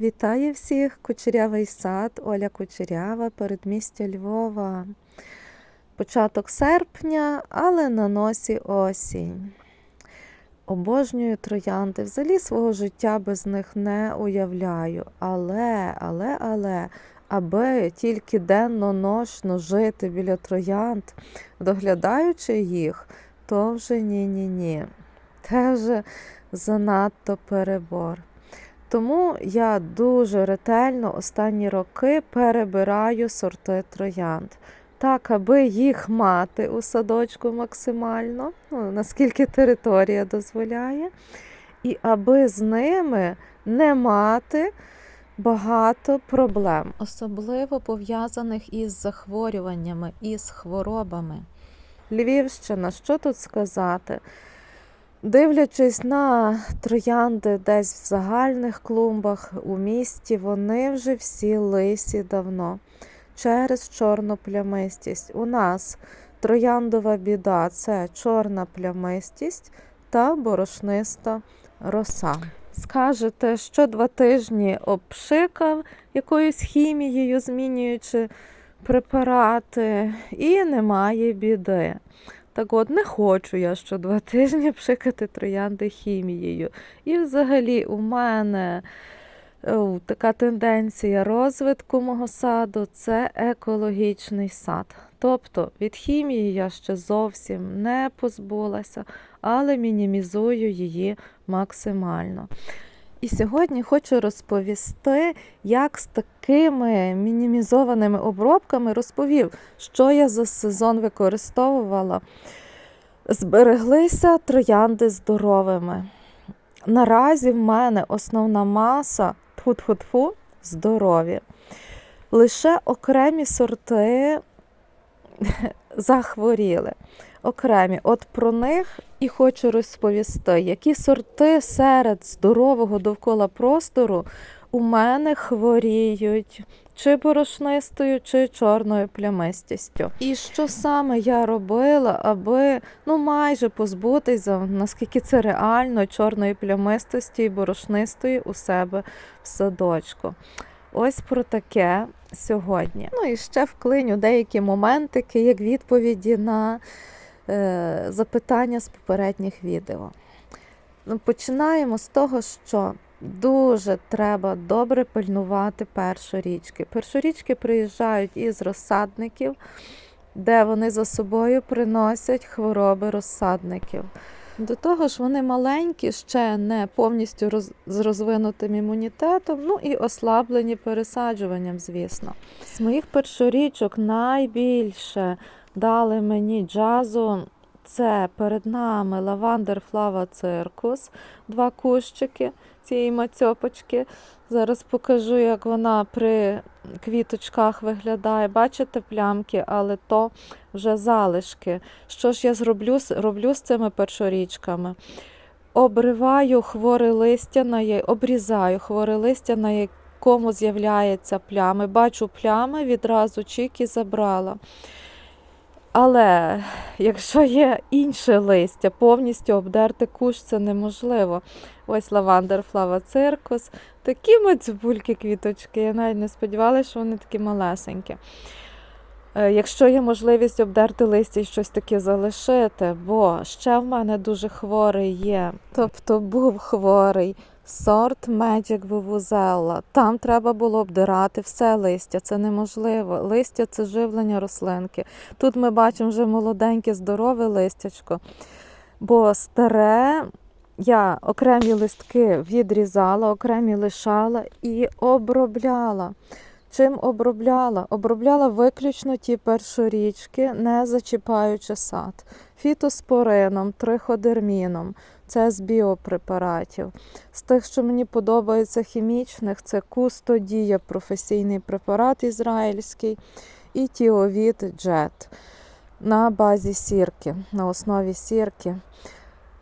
Вітаю всіх! Кучерявий сад, Оля Кучерява, передмістя Львова. Початок серпня, але на носі осінь. Обожнюю троянди. Взагалі свого життя без них не уявляю. Але, але, але, аби тільки денно ночно жити біля троянд, доглядаючи їх, то вже ні-ні-ні. Це вже занадто перебор. Тому я дуже ретельно останні роки перебираю сорти троянд. Так, аби їх мати у садочку максимально, ну, наскільки територія дозволяє, і аби з ними не мати багато проблем, особливо пов'язаних із захворюваннями, із хворобами. Львівщина, що тут сказати? Дивлячись на троянди десь в загальних клумбах у місті, вони вже всі лисі давно через чорну плямистість. У нас трояндова біда це чорна плямистість та борошниста роса. Скажете, що два тижні обшикав якоюсь хімією, змінюючи препарати, і немає біди. Так от, не хочу я що два тижні пшикати троянди хімією. І взагалі у мене о, така тенденція розвитку мого саду це екологічний сад. Тобто від хімії я ще зовсім не позбулася, але мінімізую її максимально. І сьогодні хочу розповісти, як з такими мінімізованими обробками розповів, що я за сезон використовувала. Збереглися троянди здоровими. Наразі в мене основна маса тфу-тфу-тфу, здорові. Лише окремі сорти захворіли. Окремі. От про них і хочу розповісти, які сорти серед здорового довкола простору у мене хворіють чи борошнистою, чи чорною плямистістю. І що саме я робила, аби ну майже позбутися, наскільки це реально, чорної плямистості і борошнистої у себе в садочку. Ось про таке сьогодні. Ну і ще вклиню деякі моментики, як відповіді на запитання з попередніх відео. Ну, Починаємо з того, що дуже треба добре пильнувати першорічки. Першорічки приїжджають із розсадників, де вони за собою приносять хвороби розсадників. До того ж, вони маленькі, ще не повністю роз, з розвинутим імунітетом, ну і ослаблені пересаджуванням, звісно. З моїх першорічок найбільше дали мені джазу. Це перед нами лавандер Флава Циркус, два кущики цієї мацьопочки. Зараз покажу, як вона при квіточках виглядає. Бачите плямки, але то вже залишки. Що ж я зроблю роблю з цими першорічками? Обриваю хворе листя, на обрізаю хворе листя, на якому з'являються плями. Бачу плями, відразу чик і забрала. Але якщо є інше листя, повністю обдерти кущ це неможливо. Ось лавандер Флава Циркус. Такі мацюбульки квіточки. Я навіть не сподівалася, що вони такі малесенькі. Якщо є можливість обдерти листя і щось таке залишити, бо ще в мене дуже хворий є, тобто був хворий сорт Magic Vuvuzela. Там треба було обдирати все листя, це неможливо. Листя це живлення рослинки. Тут ми бачимо вже молоденьке, здорове листячко, бо старе. Я окремі листки відрізала, окремі лишала і обробляла. Чим обробляла? Обробляла виключно ті першорічки, не зачіпаючи сад. Фітоспорином, триходерміном, це з біопрепаратів. З тих, що мені подобається хімічних, це Кустодія, професійний препарат ізраїльський, і Тіовіт Джет на базі сірки, на основі сірки.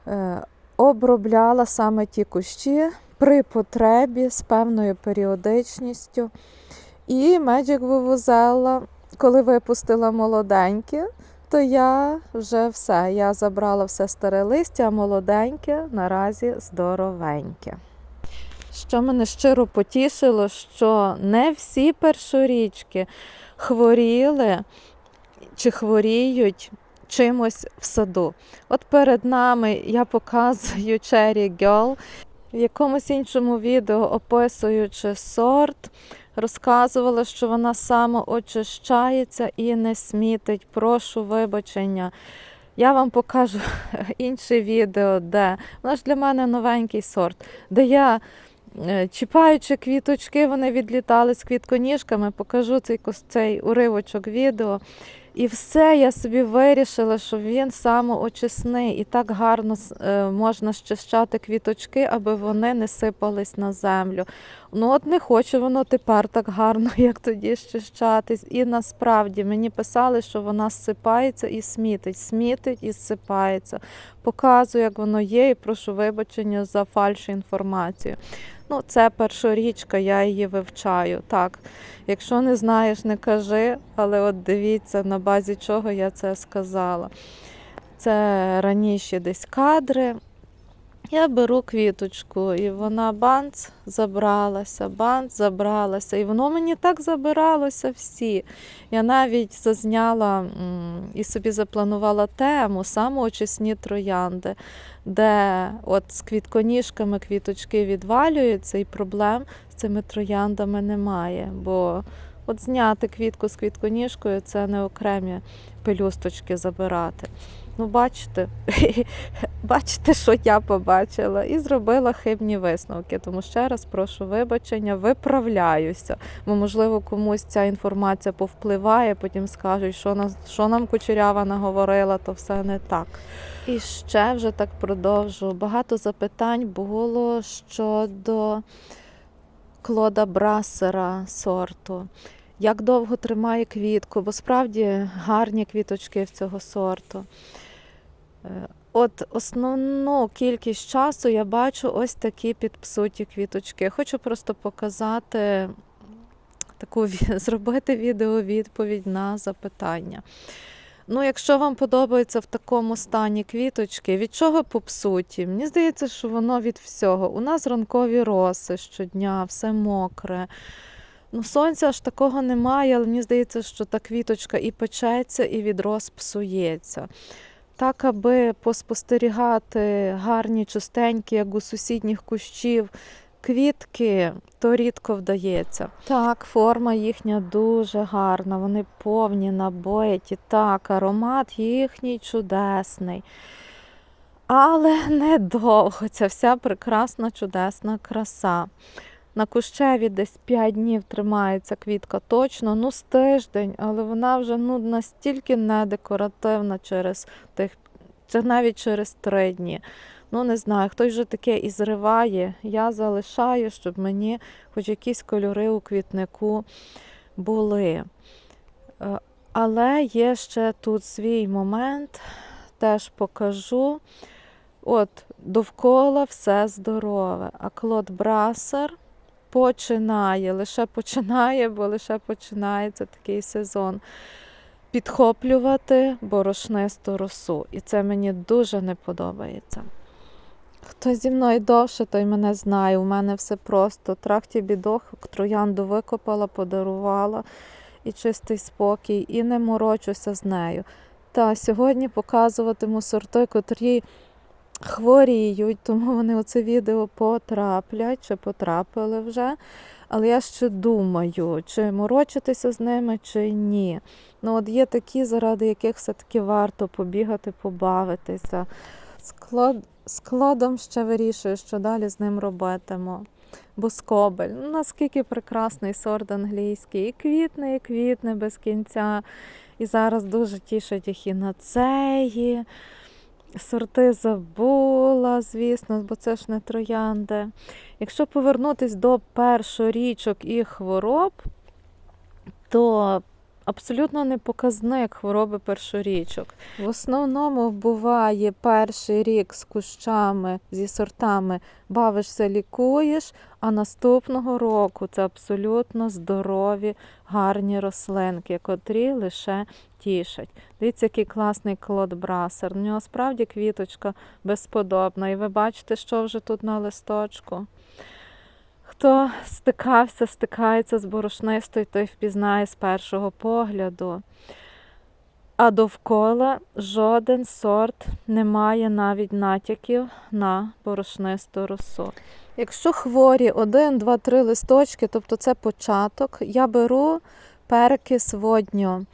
Е, обробляла саме ті кущі при потребі з певною періодичністю. І Magic Vuvuzela, коли випустила молоденьке, то я вже все. Я забрала все старе листя, а молоденьке наразі здоровеньке. Що мене щиро потішило, що не всі першорічки хворіли чи хворіють чимось в саду. От перед нами я показую Cherry Girl. В якомусь іншому відео, описуючи сорт, розказувала, що вона самоочищається і не смітить. Прошу вибачення. Я вам покажу інше відео, де вона ж для мене новенький сорт, де я, е, чіпаючи квіточки, вони відлітали з квітконіжками, покажу цей, цей уривочок відео. І все я собі вирішила, що він самоочисний і так гарно е, можна щищати квіточки, аби вони не сипались на землю. Ну от не хоче воно тепер так гарно, як тоді щищатись. І насправді мені писали, що вона зсипається і смітить, смітить і зсипається. Показую, як воно є, і прошу вибачення за фальшу інформацію. Ну, це першорічка, я її вивчаю. Так, якщо не знаєш, не кажи, але от дивіться, на базі чого я це сказала. Це раніші десь кадри. Я беру квіточку, і вона банц забралася, банц забралася. І воно мені так забиралося всі. Я навіть зазняла і собі запланувала тему самоочисні троянди, де от з квітконіжками квіточки відвалюються, і проблем з цими трояндами немає. Бо от зняти квітку з квітконіжкою це не окремі пелюсточки забирати. Ну, бачите, бачите, що я побачила, і зробила хибні висновки. Тому ще раз прошу вибачення, виправляюся. Бо, можливо, комусь ця інформація повпливає, потім скажуть, що нас, що нам кучерява наговорила, то все не так. І ще вже так продовжу. Багато запитань було щодо Клода Брасера сорту. Як довго тримає квітку, бо справді гарні квіточки в цього сорту. Е, От основну кількість часу я бачу ось такі підпсуті квіточки. Хочу просто показати таку зробити відеовідповідь на запитання. Ну, якщо вам подобається в такому стані квіточки, від чого попсуті? Мені здається, що воно від всього. У нас ранкові роси щодня, все мокре. Ну, сонця аж такого немає, але мені здається, що та квіточка і печеться, і від роз псується. Так, аби поспостерігати гарні, чистенькі, як у сусідніх кущів, квітки, то рідко вдається. Так, форма їхня дуже гарна, вони повні, набиті. Так, аромат їхній чудесний. Але недовго ця вся прекрасна, чудесна краса. На кущеві десь 5 днів тримається квітка точно, ну з тиждень, але вона вже ну, настільки недекоративна через тих, це навіть через 3 дні. Ну, не знаю, хтось вже таке і зриває. Я залишаю, щоб мені хоч якісь кольори у квітнику були. Е, Але є ще тут свій момент, теж покажу. От, довкола все здорове. А Клод Брасер починає, лише починає, бо лише починається такий сезон. Підхоплювати борошнисту росу. І це мені дуже не подобається. Хто зі мною довше, той мене знає. У мене все просто. Тракті бідох, троянду викопала, подарувала і чистий спокій, і не морочуся з нею. Та сьогодні показуватиму сорти, котрі хворіють, тому вони у це відео потраплять чи потрапили вже. Але я ще думаю, чи морочитися з ними, чи ні. Ну, от є такі, заради яких все-таки варто побігати, побавитися. Склад, складом ще вирішую, що далі з ним робитиму. Боскобель. Ну, наскільки прекрасний сорт англійський. І квітне, і квітне без кінця. І зараз дуже тішать ехінацеї. Сорти забула, звісно, бо це ж не троянди. Якщо повернутись до першорічок і хвороб, то абсолютно не показник хвороби першорічок. В основному буває перший рік з кущами, зі сортами бавишся, лікуєш, а наступного року це абсолютно здорові, гарні рослинки, котрі лише тішать. Дивіться, який класний клод брасер. У нього справді квіточка безподобна. І ви бачите, що вже тут на листочку. Хто стикався, стикається з борошнистою, той впізнає з першого погляду. А довкола жоден сорт не має навіть натяків на борошнисту росу. Якщо хворі 1, 2, 3 листочки, тобто це початок, я беру перекис водню,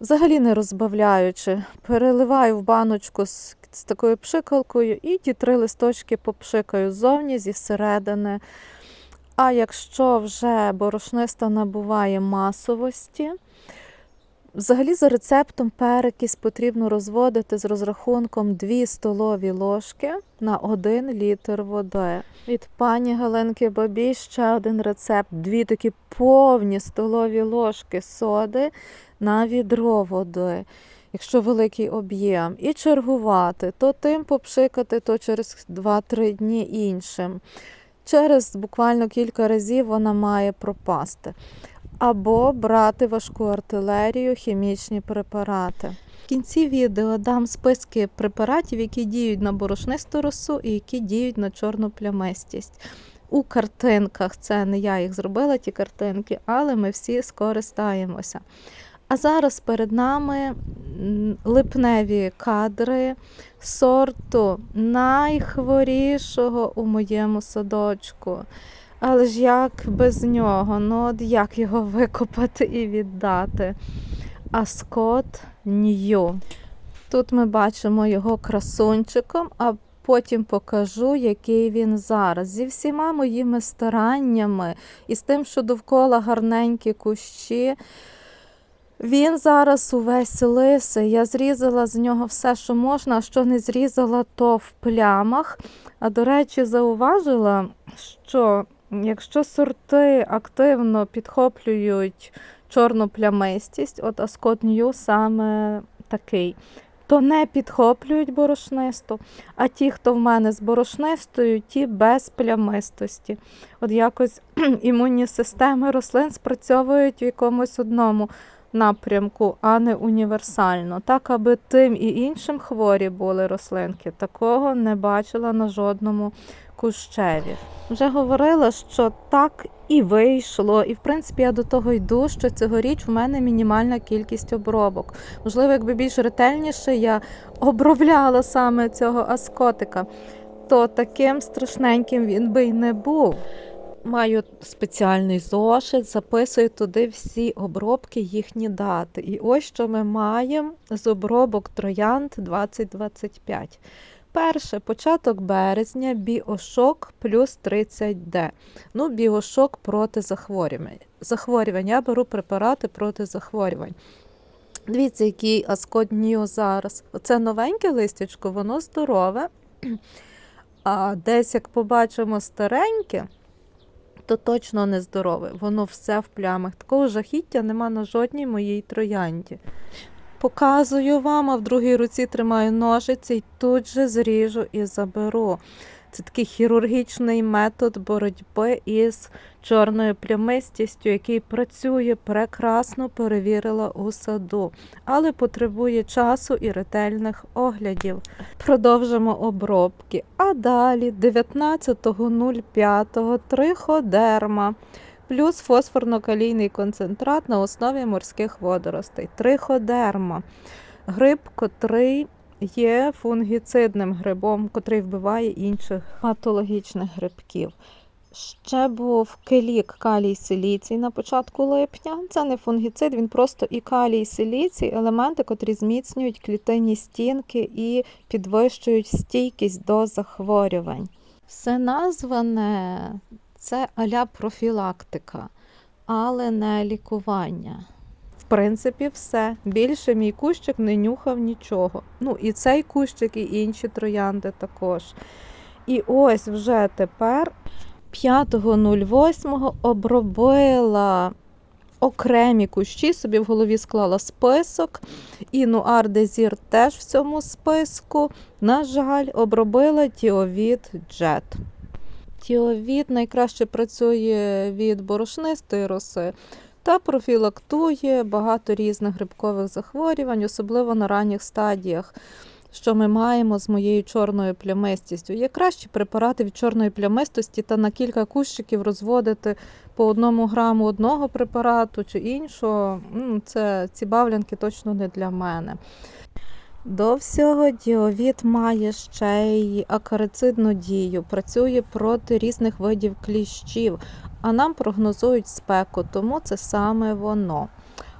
взагалі не розбавляючи, переливаю в баночку з, з такою пшикалкою і ті три листочки попшикаю ззовні, зі середини. А якщо вже борошниста набуває масовості, взагалі за рецептом перекись потрібно розводити з розрахунком 2 столові ложки на 1 літр води. Від пані Галинки Бабій ще один рецепт: дві такі повні столові ложки соди на відро води. Якщо великий об'єм, і чергувати, то тим попшикати, то через 2-3 дні іншим. Через буквально кілька разів вона має пропасти. Або брати важку артилерію, хімічні препарати. В кінці відео дам списки препаратів, які діють на борошнисту росу і які діють на чорну плямистість. У картинках це не я їх зробила, ті картинки, але ми всі скористаємося. А зараз перед нами липневі кадри сорту найхворішого у моєму садочку. Але ж як без нього? Ну, от як його викопати і віддати? Аскот Нью. Тут ми бачимо його красунчиком, а потім покажу, який він зараз. Зі всіма моїми стараннями і з тим, що довкола гарненькі кущі. Він зараз увесь лисий. Я зрізала з нього все, що можна, а що не зрізала, то в плямах. А до речі, зауважила, що якщо сорти активно підхоплюють чорну плямистість, от Ascot New саме такий, то не підхоплюють борошнисту, а ті, хто в мене з борошнистою, ті без плямистості. От якось імунні системи рослин спрацьовують в якомусь одному напрямку, а не універсально. Так, аби тим і іншим хворі були рослинки, такого не бачила на жодному кущеві. Вже говорила, що так і вийшло, і в принципі я до того йду, що цьогоріч в мене мінімальна кількість обробок. Можливо, якби більш ретельніше я обробляла саме цього аскотика, то таким страшненьким він би й не був. Маю спеціальний зошит, записую туди всі обробки, їхні дати. І ось що ми маємо з обробок троянд 2025. Перше, початок березня, біошок плюс 30D. Ну, біошок проти захворювань. захворювань. Я беру препарати проти захворювань. Дивіться, який Аскот Ніо зараз. Оце новеньке листячко, воно здорове. А десь, як побачимо стареньке, то точно не здорове. Воно все в плямах. Такого жахіття нема на жодній моїй троянді. Показую вам, а в другій руці тримаю ножиці і тут же зріжу і заберу. Це такий хірургічний метод боротьби із чорною плямистістю, який працює прекрасно, перевірила у саду, але потребує часу і ретельних оглядів. Продовжимо обробки. А далі 19.05 триходерма плюс фосфорно-калійний концентрат на основі морських водоростей. Триходерма. Гриб, котрий є фунгіцидним грибом, котрий вбиває інших патологічних грибків. Ще був келік калій силіцій на початку липня. Це не фунгіцид, він просто і калій силіцій, елементи, котрі зміцнюють клітинні стінки і підвищують стійкість до захворювань. Все назване це аля профілактика, але не лікування. В принципі, все. Більше мій кущик не нюхав нічого. Ну, і цей кущик, і інші троянди також. І ось вже тепер 5.08 обробила окремі кущі, собі в голові склала список. І Нуар Дезір теж в цьому списку. На жаль, обробила Тіовід Джет. Тіовід найкраще працює від борошнистої роси та профілактує багато різних грибкових захворювань, особливо на ранніх стадіях. що ми маємо з моєю чорною плямистістю. Є кращі препарати від чорної плямистості та на кілька кущиків розводити по одному граму одного препарату чи іншого. Це ці бавлянки точно не для мене. До всього діовіт має ще й акарицидну дію, працює проти різних видів кліщів, а нам прогнозують спеку, тому це саме воно.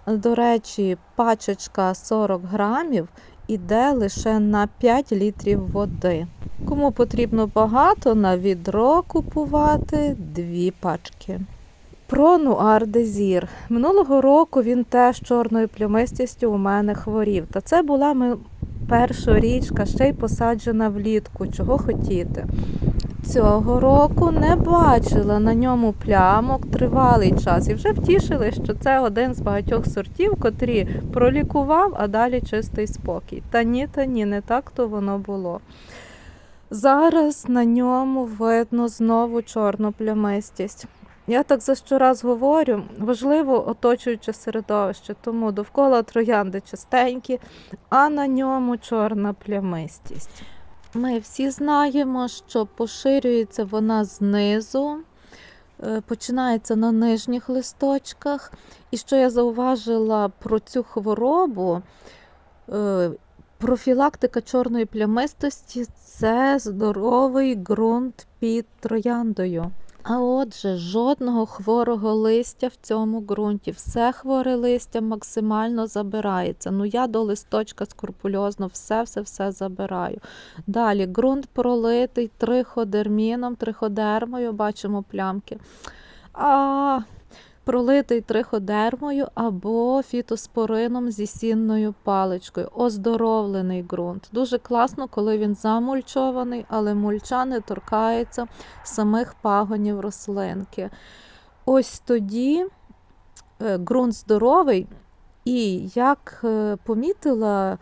До речі, пачечка 40 грамів іде лише на 5 літрів води. Кому потрібно багато, на відро купувати дві пачки. Про нуар дезір. Минулого року він теж чорною плямистістю у мене хворів. Та це була ми- перша річка, ще й посаджена влітку. Чого хотіти. Цього року не бачила на ньому плямок тривалий час і вже втішили, що це один з багатьох сортів, котрі пролікував, а далі чистий спокій. Та ні, та ні, не так то воно було. Зараз на ньому видно знову чорну плямистість. Я так за щораз говорю, важливо оточуюче середовище, тому довкола троянди чистенькі, а на ньому чорна плямистість. Ми всі знаємо, що поширюється вона знизу, е, починається на нижніх листочках. І що я зауважила про цю хворобу, е, профілактика чорної плямистості це здоровий ґрунт під трояндою. А отже, жодного хворого листя в цьому ґрунті. Все хворе листя максимально забирається. Ну я до листочка скрупульозно все-все-все забираю. Далі ґрунт пролитий триходерміном, триходермою, бачимо плямки. А пролитий триходермою або фітоспорином зі сінною паличкою. Оздоровлений ґрунт. Дуже класно, коли він замульчований, але мульча не торкається самих пагонів рослинки. Ось тоді е, ґрунт здоровий, і як е, помітила,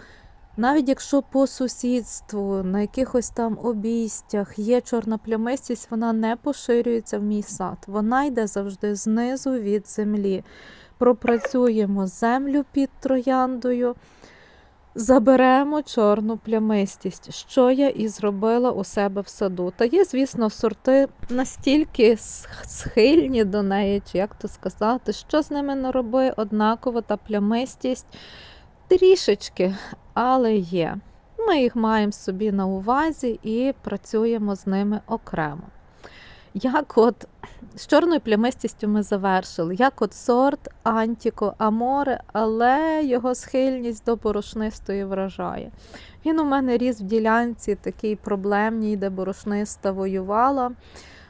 навіть якщо по сусідству, на якихось там обійстях є чорна плямистість, вона не поширюється в мій сад. Вона йде завжди знизу від землі. Пропрацюємо землю під трояндою, заберемо чорну плямистість, що я і зробила у себе в саду. Та є, звісно, сорти настільки схильні до неї, чи як то сказати, що з ними не роби, однаково та плямистість трішечки, але є. Ми їх маємо собі на увазі і працюємо з ними окремо. Як от з чорною плямистістю ми завершили, як от сорт Антіко Аморе, але його схильність до борошнистої вражає. Він у мене ріс в ділянці такій проблемній, де борошниста воювала,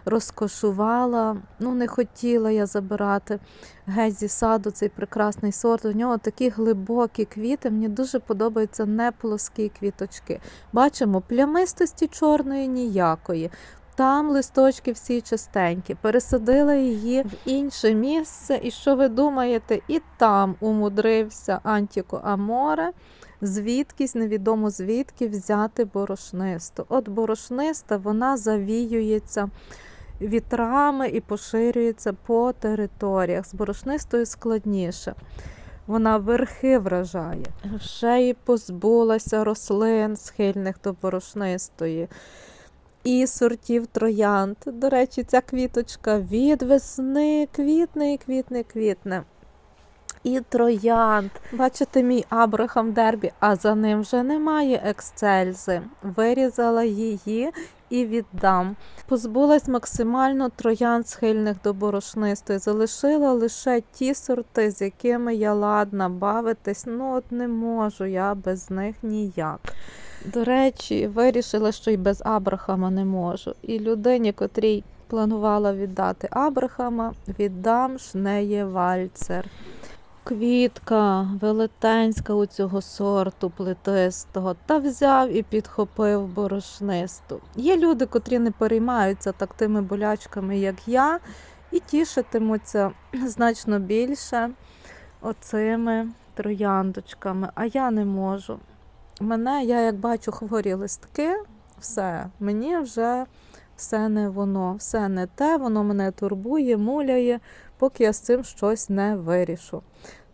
розкошувала. Ну, не хотіла я забирати геть зі саду цей прекрасний сорт. У нього такі глибокі квіти. Мені дуже подобаються не плоскі квіточки. Бачимо, плямистості чорної ніякої. Там листочки всі чистенькі. Пересадила її в інше місце. І що ви думаєте? І там умудрився Антіко Аморе, звідкись, невідомо звідки взяти борошнисту. От борошниста вона завіюється вітрами і поширюється по територіях. З борошнистою складніше. Вона верхи вражає. Вже і позбулася рослин, схильних до борошнистої. І сортів троянд. До речі, ця квіточка від весни квітне і квітне, квітне. І троянд. Бачите, мій Абрахам Дербі, а за ним вже немає ексцельзи. Вирізала її і віддам. Позбулась максимально троянд схильних до борошнистої. Залишила лише ті сорти, з якими я ладна бавитись. Ну, от не можу я без них ніяк. До речі, вирішила, що й без Абрахама не можу. І людині, котрій планувала віддати Абрахама, віддам шнеє вальцер. Квітка велетенська у цього сорту плетистого, та взяв і підхопив борошнисту. Є люди, котрі не переймаються так тими болячками, як я, і тішитимуться значно більше оцими трояндочками, а я не можу. Мене, я як бачу хворі листки, все, мені вже все не воно, все не те, воно мене турбує, муляє, поки я з цим щось не вирішу.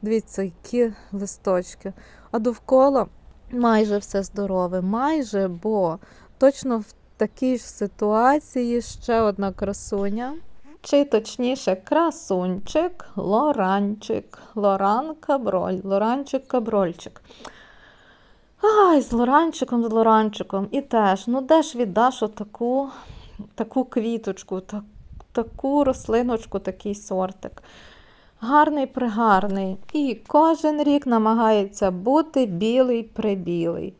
Дивіться, які листочки. А довкола майже все здорове, майже, бо точно в такій ж ситуації ще одна красуня. Чи точніше, красунчик, лоранчик, лоран каброль, лоранчик каброльчик. Ай, з лоранчиком, з лоранчиком. І теж, ну де ж віддаш отаку таку квіточку, таку рослиночку, такий сортик. Гарний пригарний. І кожен рік намагається бути білий прибілий.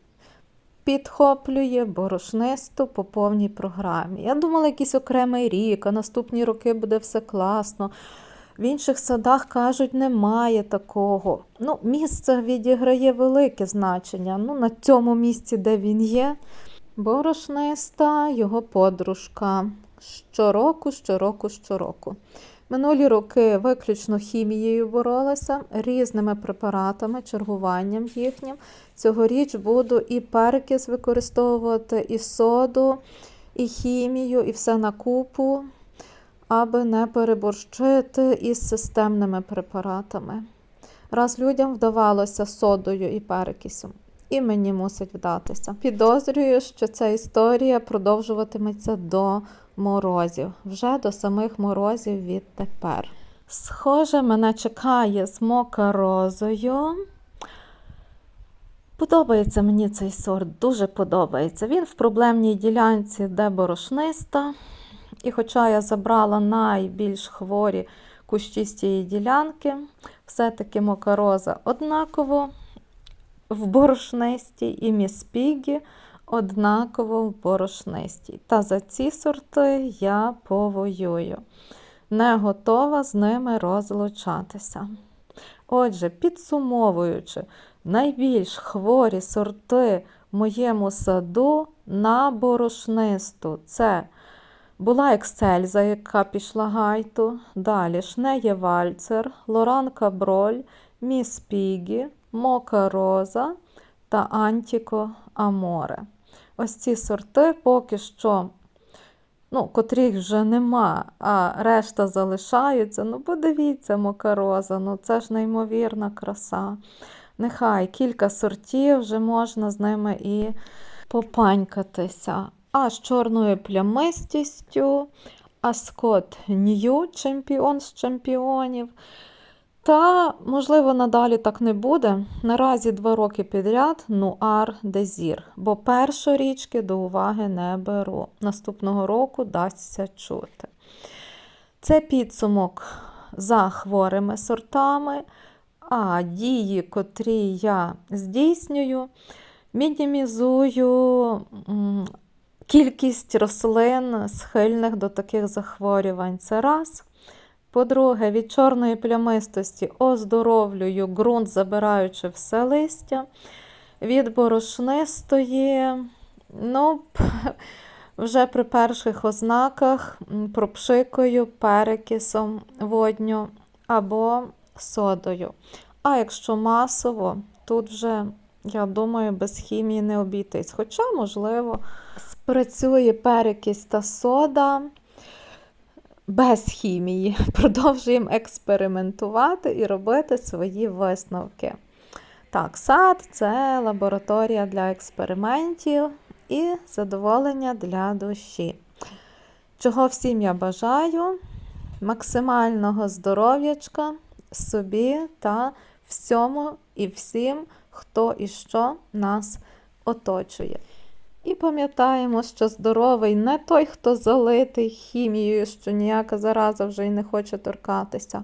Підхоплює борошнисту по повній програмі. Я думала, якийсь окремий рік, а наступні роки буде все класно. В інших садах кажуть, немає такого. Ну, Місце відіграє велике значення. Ну, На цьому місці, де він є, борошниста його подружка. Щороку, щороку, щороку. Минулі роки виключно хімією боролася, різними препаратами, чергуванням їхнім. Цьогоріч буду і перекис використовувати, і соду, і хімію, і все на купу, аби не переборщити із системними препаратами. Раз людям вдавалося содою і перекисом, і мені мусить вдатися. Підозрюю, що ця історія продовжуватиметься до морозів, вже до самих морозів відтепер. Схоже, мене чекає з мокарозою. Подобається мені цей сорт, дуже подобається. Він в проблемній ділянці, де борошниста. І хоча я забрала найбільш хворі кущі з цієї ділянки, все-таки мокароза однаково в борошнисті і міспігі однаково в борошнистій. Та за ці сорти я повоюю. Не готова з ними розлучатися. Отже, підсумовуючи, найбільш хворі сорти в моєму саду на борошнисту це була Ексельза, яка пішла гайту. Далі Шнеє Вальцер, Лоран Каброль, Міс Пігі, Мока Роза та Антіко Аморе. Ось ці сорти поки що, ну, котрих вже нема, а решта залишаються. Ну, подивіться, мокароза, ну це ж неймовірна краса. Нехай кілька сортів вже можна з ними і попанькатися. А з чорною плямистістю, Аскот Нью, чемпіон з чемпіонів. Та, можливо, надалі так не буде. Наразі два роки підряд нуар дезір, бо першорічки до уваги не беру. Наступного року дасться чути. Це підсумок за хворими сортами, а дії, котрі я здійснюю, мінімізую кількість рослин, схильних до таких захворювань. Це раз. По-друге, від чорної плямистості оздоровлюю ґрунт, забираючи все листя. Від борошнистої, ну, вже при перших ознаках пропшикою перекисом водню або содою. А якщо масово, тут вже, я думаю, без хімії не обійтись. Хоча, можливо, спрацює перекись та сода без хімії. Продовжуємо експериментувати і робити свої висновки. Так, сад це лабораторія для експериментів і задоволення для душі. Чого всім я бажаю, максимального здоров'ячка собі та всьому і всім, хто і що нас оточує. І пам'ятаємо, що здоровий не той, хто залитий хімією, що ніяка зараза вже й не хоче торкатися,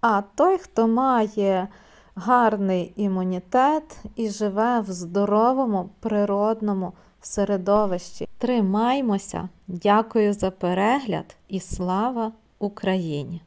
а той, хто має гарний імунітет і живе в здоровому природному середовищі. Тримаймося! Дякую за перегляд і слава Україні!